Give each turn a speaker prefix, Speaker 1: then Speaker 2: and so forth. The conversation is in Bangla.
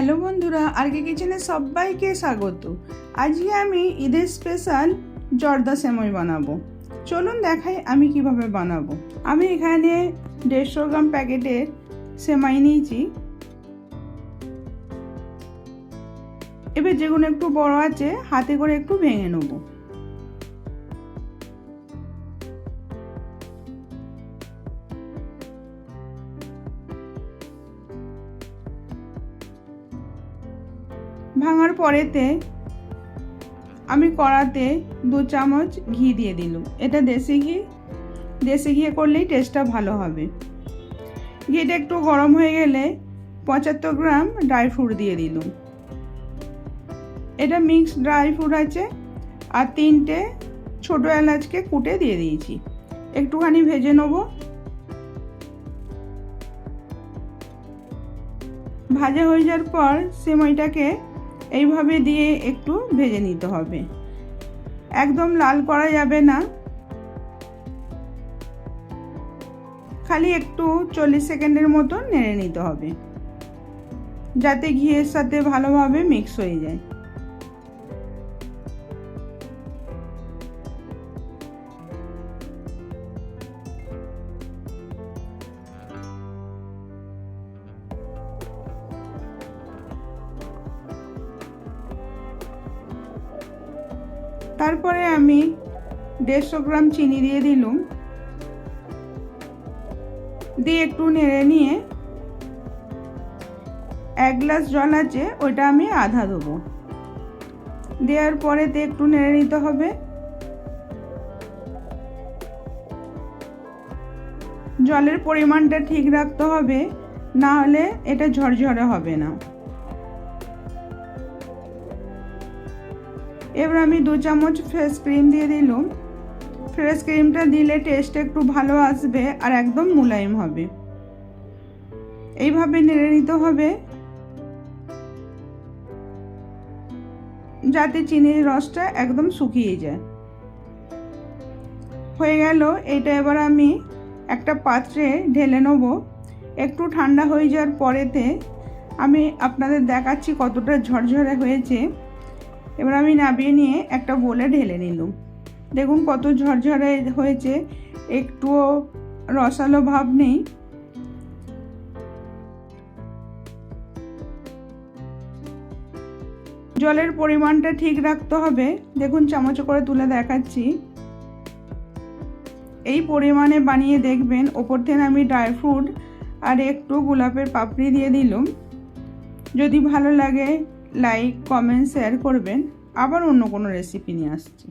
Speaker 1: হ্যালো বন্ধুরা আর আরকে কিচেনে সবাইকে স্বাগত। আজকে আমি ঈদের স্পেশাল জর্দা সেমই বানাবো। চলুন দেখাই আমি কীভাবে বানাবো। আমি এখানে দেড়শো গ্রাম প্যাকেটের সেমাই নিয়েছি। এবার যেগুলো একটু বড় আছে, হাতে করে একটু ভেঙে নেব। ভাঙার পরেতে আমি কড়াতে দু চামচ ঘি দিয়ে দিলাম। এটা দেশি ঘি। দেশি ঘি করলেই টেস্টটা ভালো হবে। ঘিটা একটু গরম হয়ে গেলে পঁচাত্তর গ্রাম ড্রাই ফ্রুট দিয়ে দিলাম। এটা মিক্সড ড্রাই ফ্রুট আছে আর তিনটে ছোটো এলাচকে কুটে দিয়ে দিয়েছি। একটুখানি ভেজে নেব। ভাজা হয়ে যাওয়ার পর সেমাইটাকে এইভাবে দিয়ে একটু ভেজে নিতে হবে। একদম লাল করা যাবে না। খালি একটু চল্লিশ সেকেন্ডের মতো নেড়ে নিতে হবে। যাতে ঘিয়ের সাথে ভালোভাবে মিক্স হয়ে যায়। তারপরে আমি দেড়শো গ্রাম চিনি দিয়ে দিলুম। দিয়ে একটু নেড়ে নিয়ে এক গ্লাস জল আছে, ওইটা আমি আধা দেবো। দেওয়ার পরে পরেতে একটু নেড়ে নিতে হবে। জলের পরিমাণটা ঠিক রাখতে হবে, না হলে এটা ঝরঝরে হবে না। এবার আমি দু চামচ ফ্রেশ ক্রিম দিয়ে দিলাম। ফ্রেশ ক্রিমটা দিলে টেস্ট একটু ভালো আসবে আর একদম মোলায়েম হবে। এইভাবে নেড়ে নিতে হবে। যাতে চিনির রসটা একদম শুকিয়ে যায়। হয়ে গেল এটা এবার আমি একটা পাত্রে ঢেলে নেব। একটু ঠান্ডা হয়ে যাওয়ার পরেতে আমি আপনাদের দেখাচ্ছি কতটা ঝরঝরে হয়েছে। এবার আমি নাবিয়ে নিয়ে একটা বলে ঢেলে নিলাম। দেখুন কত ঝরঝরে হয়েছে, একটুও রসালো ভাব নেই। জলের পরিমাণটা ঠিক রাখতে হবে। দেখুন চামচ করে তুলে দেখাচ্ছি। এই পরিমাণে বানিয়ে দেখবেন, ওপর থেকে আমি ড্রাই ফ্রুট আর একটু গোলাপের পাপড়ি দিয়ে দিলাম। যদি ভালো লাগে লাইক কমেন্ট শেয়ার করবেন। আবার অন্য কোনো রেসিপি নিয়ে আসছি।